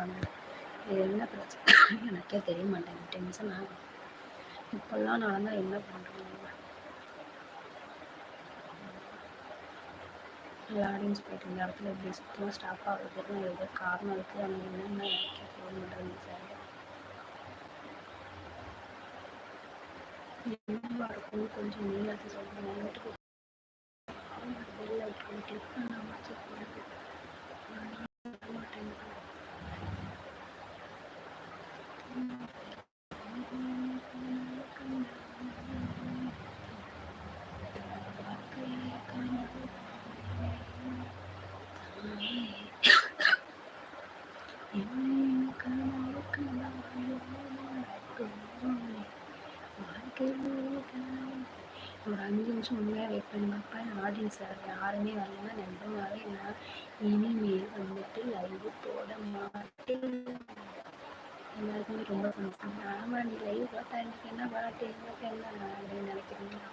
பண்ணுறாங்க இது என்ன பிரச்சனை? எனக்கே தெரிய மாட்டேங்குது. டென்ஷன் ஆகும் இப்போல்லாம் நடந்தால் என்ன பண்ணுறாங்க எல்லா ஆடியன்ஸ் போயிட்டு இந்த இடத்துல இப்படி சுத்தமாக ஸ்டாப் ஆகுறதுக்கு ஏதோ காரணம் இருக்குது அவங்க என்னென்ன எனக்கே தெரிய மாட்டேங்குது சார். என்னவா இருக்கும்னு கொஞ்சம் நீங்கள் சொல்லுங்கள் வீட்டுக்கு வெளில கிளிக் பண்ணாமல் செக் பண்ணுறது ஒரு அஞ்சு நிமிஷம் உண்மையாக வெயிட் பண்ணி பார்ப்பேன் ஆடியன்ஸ் யாருமே வரலன்னா நிஜமாவே நான் இனிமேல் வந்துட்டு லைவ் போட மாட்டேன் எல்லாருக்குமே ரொம்ப சந்தோஷம். ஆமாம் நீ லைவ் பார்த்தா எனக்கு என்ன பாட்டு எனக்கு என்ன அப்படின்னு நினைக்கிறீங்களா?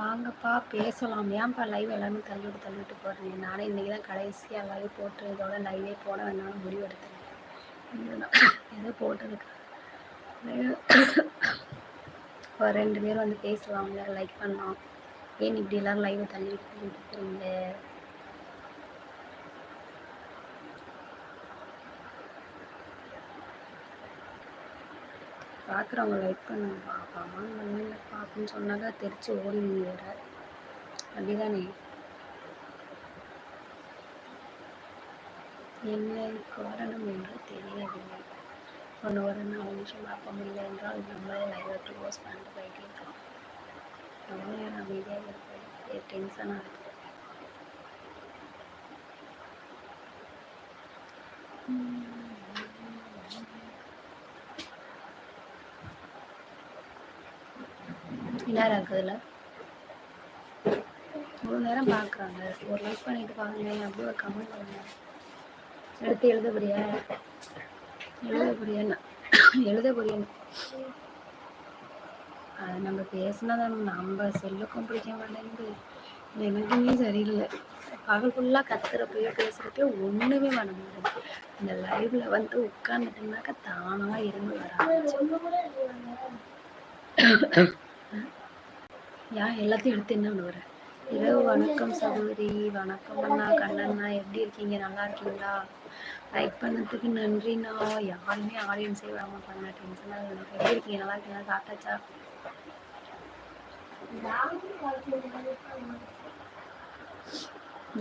வாங்கப்பா பேசலாம். ஏன்ப்பா லைவ் எல்லாமே தள்ளிவிட்டு தள்ளிவிட்டு போடுறீங்க நானே இன்றைக்கி தான் கடைசியாக லைவ் போட்டு இதோட லைவே போட வேணாலும் முடிவு எடுத்தேன் ஏதோ போட்டதுக்கு? ஒரு ரெண்டு பேரும் வந்து பேசலாம். லைக் பண்ணலாம். ஏன் இப்படி எல்லாரும் லைவை தள்ளி தள்ளிவிட்டு போகிறீங்க பார்க்குறவங்க லைக் பண்ணுங்க ஒன்றும் இல்லைப்பா அப்படின்னு சொன்னாக்கா தெரிச்சு ஓடுவீங்க அப்படிதானே? என்ன காரணம் என்று தெரியவில்லை. ஒன்று ஒரு நாலு நிமிஷம் பார்க்க முடியல என்றால் நம்மளே லைவை க்ளோஸ் பண்ணிட்டு போயிட்டே இருக்கோம் எவ்வளோ நேரம் அமைதியாக இருப்பேன் டென்ஷனாக இருக்குது என்ன இருக்குதுல்ல? இவ்வளோ நேரம் பார்க்குறாங்க ஒரு லைக் பண்ணிட்டு பாருங்களேன். அப்படியே கமெண்ட் பண்ணுங்க. எடுத்து எழுத புரியா எழுத புரியன்னா எழுத புரியணும் அது நம்ம பேசினாதான் நம்ம செல்லுக்கும் பிடிக்க மாட்டேங்குது. எனக்குமே சரியில்லை. பகல் ஃபுல்லாக கத்துறப்பையோ பேசுகிறப்பயோ ஒன்றுமே பண்ண முடியாது இந்த லைவ்ல வந்து உட்காந்துட்டுனாக்கா தானாக இருந்து வர ஏன் எல்லாத்தையும் எடுத்து என்ன பண்ணுவார் இரவு வணக்கம் சகோதரி வணக்கம் அண்ணா கண்ணண்ணா எப்படி இருக்கீங்க? நல்லா இருக்கீங்களா? லைக் பண்ணதுக்கு நன்றிண்ணா. யாருமே ஆடியன்ஸே வராமல் பண்ண டென்ஷனாக எனக்கு எப்படி இருக்கீங்க? நல்லா இருக்கீங்களா? சாப்பிட்டாச்சா?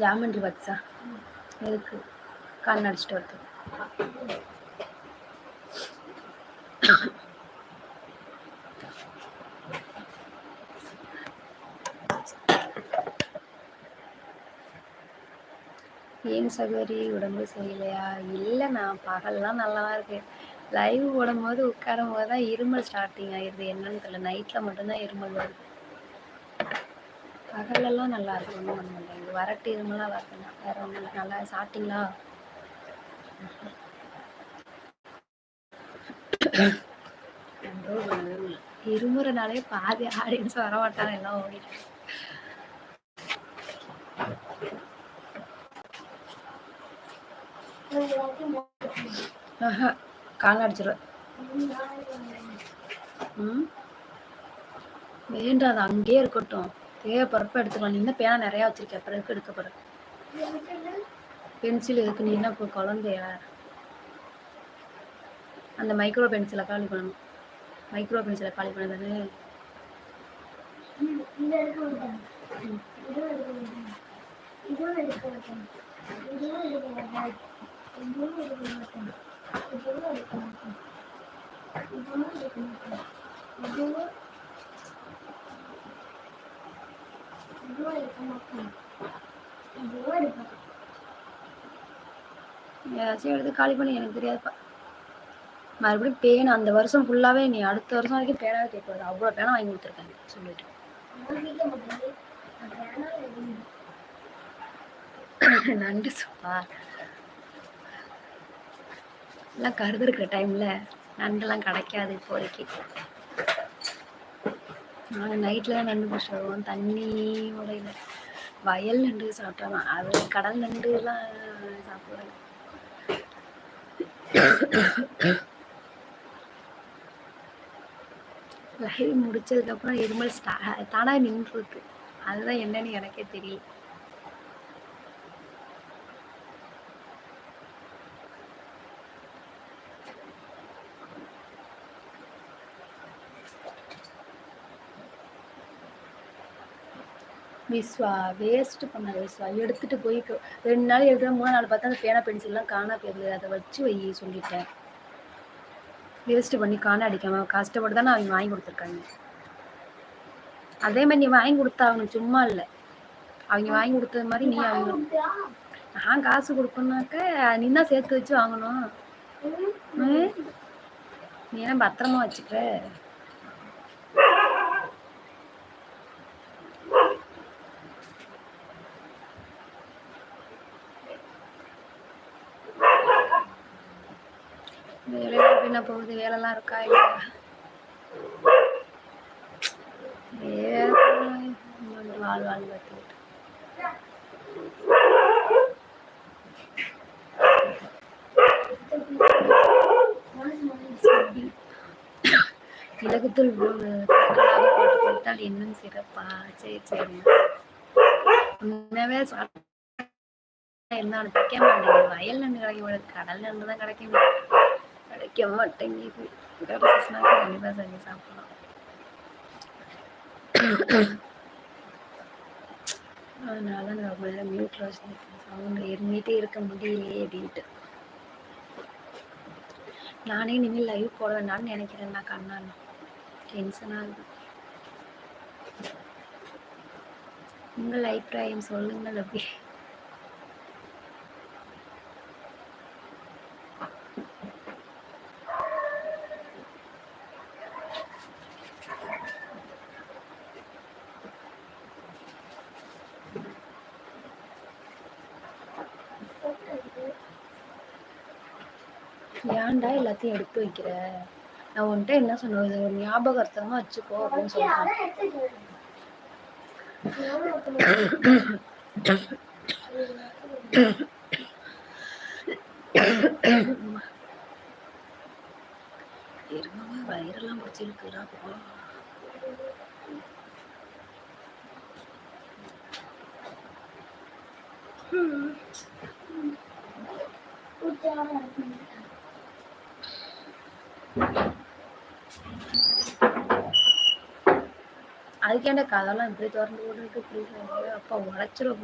ஜாமெண்ட்ரி பாக்ஸா எதுக்கு? கண் அடிச்சிட்டு வரது ஏன் சகோதரி உடம்பு சரியில்லையா? இல்லை நான் பகல்லாம் நல்லா தான் இருக்கேன். லைவ் போடும்போது உட்காரும் போது தான் இருமல் ஸ்டார்டிங் ஆயிடுது என்னன்னு தெரியல. நைட்டில் மட்டும்தான் இருமல் வருது. பகலெல்லாம் நல்லா இருக்கு ஒன்றும் பண்ண மாட்டேங்குது வரட்டு இருமலாம் வரணும் வேற ஒன்றும் இல்லை. நல்லா சாப்பிட்டீங்களா? இருமுறைனாலே பாதி ஆடியன்ஸ் வர மாட்டாங்க எல்லாம் ஓடிட்டு. கால் அடிச்சிடும் ம். வேண்டாம் அது அங்கேயே இருக்கட்டும். தேவைப்படுறப்ப எடுத்துக்கலாம். நீ இன்னும் பேனா நிறையா வச்சிருக்க பிறகு எதுக்கு எடுக்க பென்சில் இருக்கு நீ என்ன இப்போ குழந்தைய? அந்த மைக்ரோ பென்சிலை காலி பண்ணணும். மைக்ரோ பென்சிலை காலி பண்ணதானே? ஏதாச்சும் எடுத்து காலி பண்ணி எனக்கு தெரியாதுப்பா. மறுபடியும் பேனா அந்த வருஷம் ஃபுல்லாகவே நீ அடுத்த வருஷம் வரைக்கும் பேனாவே கேட்காது அவ்வளோ பேனா வாங்கி கொடுத்துருக்காங்க சொல்லிட்டு. நன்றி சுப்பா எல்லாம் கருது இருக்கிற டைம்ல நண்டெல்லாம் கிடைக்காது இப்போதைக்கு. நாங்கள் நைட்டில் தான் நண்டு பிடிச்சிருவோம் தண்ணி உடையில. வயல் நண்டு சாப்பிட்டோம் அது கடல் நண்டுலாம் சாப்பிடுவாங்க லைவ் முடிச்சதுக்கப்புறம் இருமல் தானாக நின்றுருக்கு. அதுதான் என்னன்னு எனக்கே தெரியல. விஸ்வா வேஸ்ட் பண்ண விஸ்வா எடுத்துட்டு போய் ரெண்டு நாள் எழுதுற மூணு நாள் பார்த்தா அந்த பேனா பென்சில்லாம் காணா போயிருது அதை வச்சு வை சொல்லிட்டேன். வேஸ்ட் பண்ணி காண அடிக்காம கஷ்டப்பட்டு தானே அவங்க வாங்கி கொடுத்துருக்காங்க. அதே மாதிரி நீ வாங்கி கொடுத்தா அவனுக்கு சும்மா இல்லை. அவங்க வாங்கி கொடுத்தது மாதிரி நீ வாங்கணும் நான் காசு கொடுக்கணுனாக்க நீ தான் சேர்த்து வச்சு வாங்கணும்? நீ என்ன பத்திரமா வச்சுக்கிற வேலையெல்லாம் என்ன போகுது வேலைலாம் இருக்கா இல்லையா? வேலை வாழ் வாழ் கற்றுக்கிட்டு மிளகுத்தூள் தூக்கலாக இன்னும் சிறப்பா? சரி சரி. உண்மையாவே சாப்பிட்டா இருந்தாலும் கிடைக்க மாட்டேங்குது. வயல் நண்டு கிடைக்க மாட்டேங்குது. கடல் நண்டு தான் கிடைக்க மாட்டேங்குது. கிடைக்க மாட்டேங்குது. கண்டிப்பாக செஞ்சு சாப்பிடலாம். அதனால நான் ரொம்ப நேரம் மியூட்ல வச்சு சவுண்ட் இருந்துகிட்டே இருக்க முடியலையே அப்படின்ட்டு. நானே இனிமேல் லைவ் போட வேண்டாம்னு நினைக்கிறேன் நான் கண்ணால். டென்ஷன் ஆகுது உங்கள் அபிப்பிராயம் சொல்லுங்கள் அப்படி. ஏன்டா எல்லாத்தையும் எடுத்து வைக்கிற நான் உன்கிட்ட என்ன சொன்னேன் ஒரு ஞாபகார்த்தமா வச்சுக்கோ அப்படின்னு சொல்றேன் இருங்க வயிறெல்லாம் பிடிச்சிருக்குடா போ அதுக்கேண்ட கதெல்லாம் இப்படி திறந்து விடுறது அப்பா உழைச்சிரும்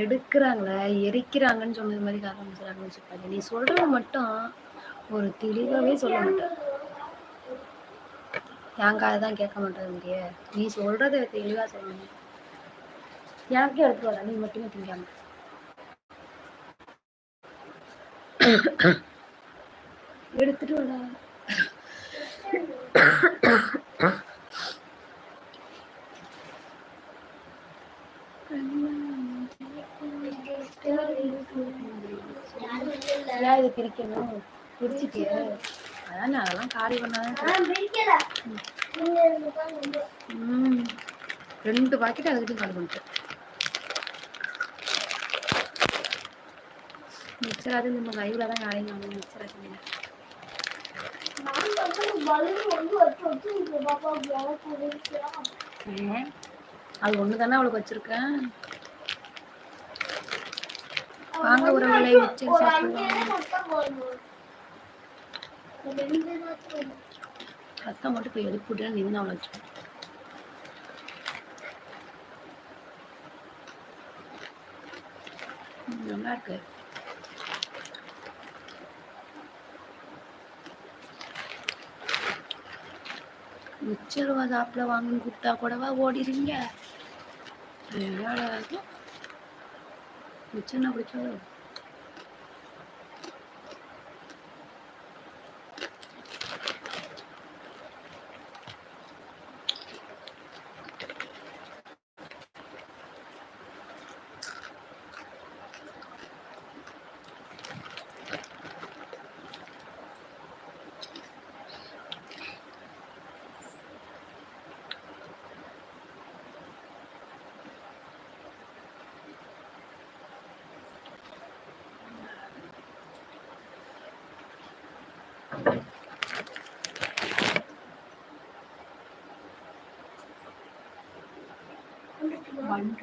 எடுக்கிறாங்களே எரிக்கிறாங்கன்னு சொன்னது மாதிரி ஆரம்பிச்சிடாங்கன்னு வச்சுப்பாங்க நீ சொல்றது மட்டும் ஒரு தெளிவாகவே சொல்ல மாட்டேன் என் காதை தான் கேட்க மாட்டேங்குறிய நீ சொல்றத தெளிவாக சொல்லணும் எனக்கே எடுத்து வர நீ மட்டுமே திங்காம. எடுத்துட்டு வாடா. பிரிக்கணும். பிரிச்சுட்டிய அதான் அதெல்லாம் காலி பண்ணாதான் ரெண்டு பாக்கெட் அதுக்கிட்டையும் காலி பண்ணிட்டேன் மிக்சர் அது நம்ம கையில் தான் காலையும் வாங்கணும் மிக்சர் அது ஒன்று தானே அவளுக்கு வச்சிருக்கேன். வாங்க உறவுகளை வச்சு சாப்பிடுவாங்க ரத்தம் மட்டும் போய் எழுப்பிட்டு நின்று அவளை வச்சு நல்லா இருக்கு. மிச்சருவா சாப்பிட வாங்கன்னு கூப்பிட்டா கூடவா ஓடிடுங்க নিচে না উঠে চলো One.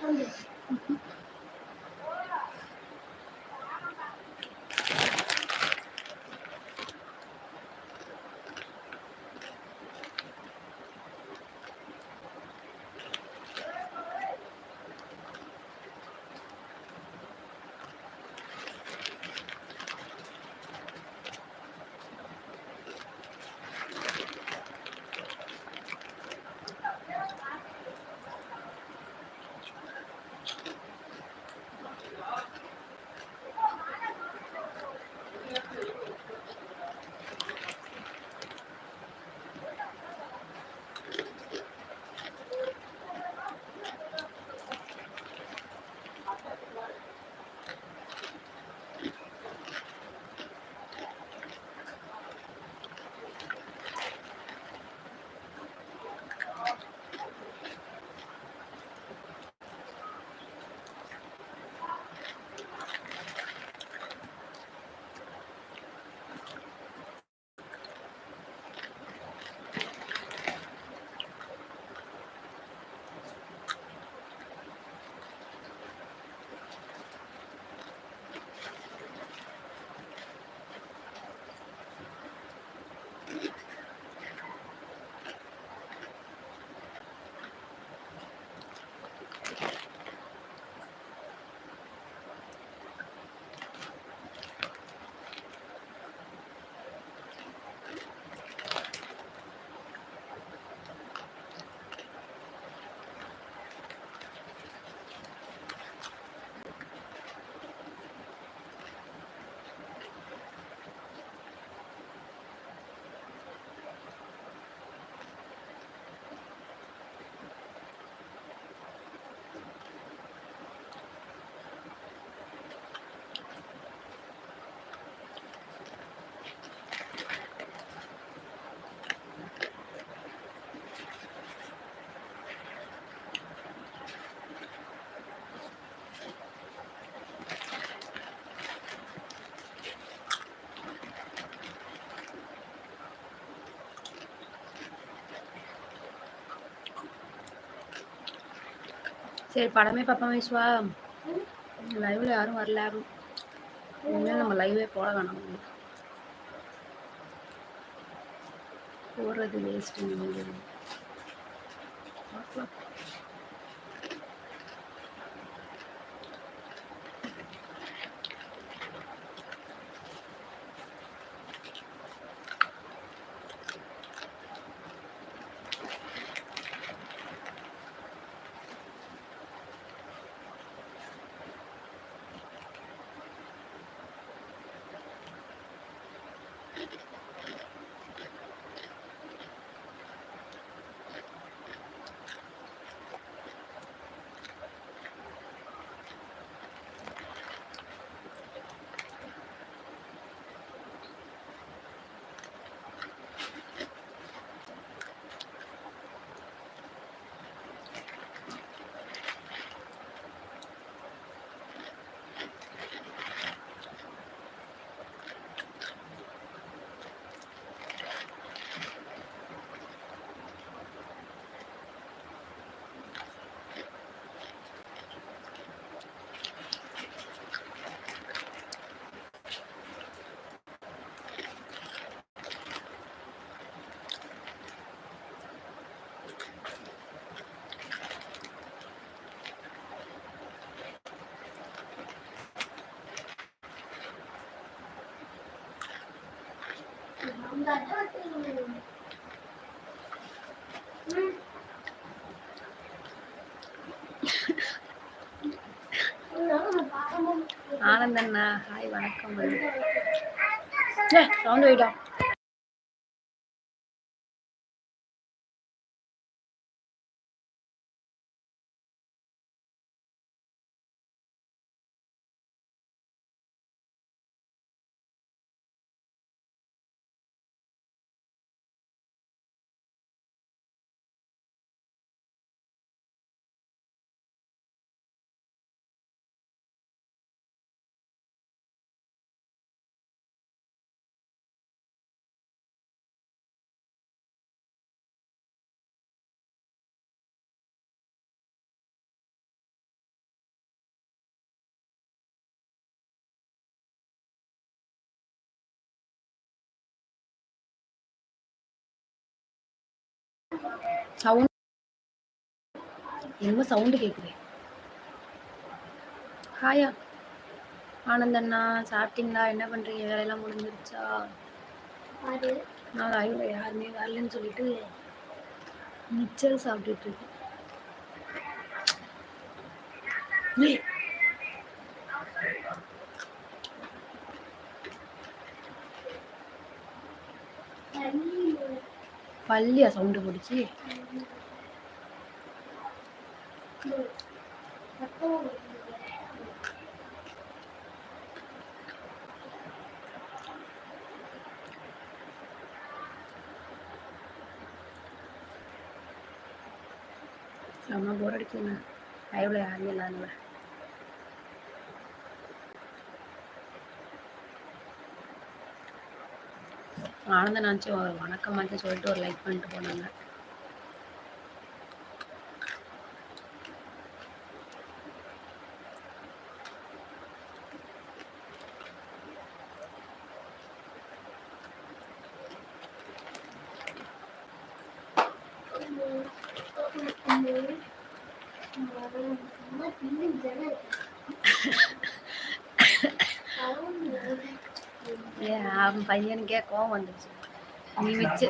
Huh? சரி படமே பார்ப்போம் விஸ்வா. லைவ்ல யாரும் வரல. இனிமேல் நம்ம லைவே போட வேணாம். போடுறது வேஸ்ட் பார்க்கலாம் ஆனந்தண்ணா ஹாய் வணக்கம். சவுண்ட் போயிட்டா சவுண்ட் என்னமோ சவுண்டு கேட்குது ஹாயா ஆனந்தண்ணா சாப்பிட்டீங்களா? என்ன பண்ணுறீங்க வேலையெல்லாம் முடிஞ்சிருச்சா? நான் லைவ்ல யாருமே வரலன்னு சொல்லிட்டு மிச்சர் சாப்பிட்டுட்டு இருக்கேன். பல்லியா சவுண்டு பிடிச்சி செம்ம போர் அடிக்குங்க யாருமே இல்லாதவங்க ஆனந்த நினச்சி ஒரு வணக்கமாச்சு சொல்லிட்டு ஒரு லைக் பண்ணிட்டு போனாங்க ஏன் அவன் பையனுக்கே கோவம் வந்துச்சு நீ வச்சு.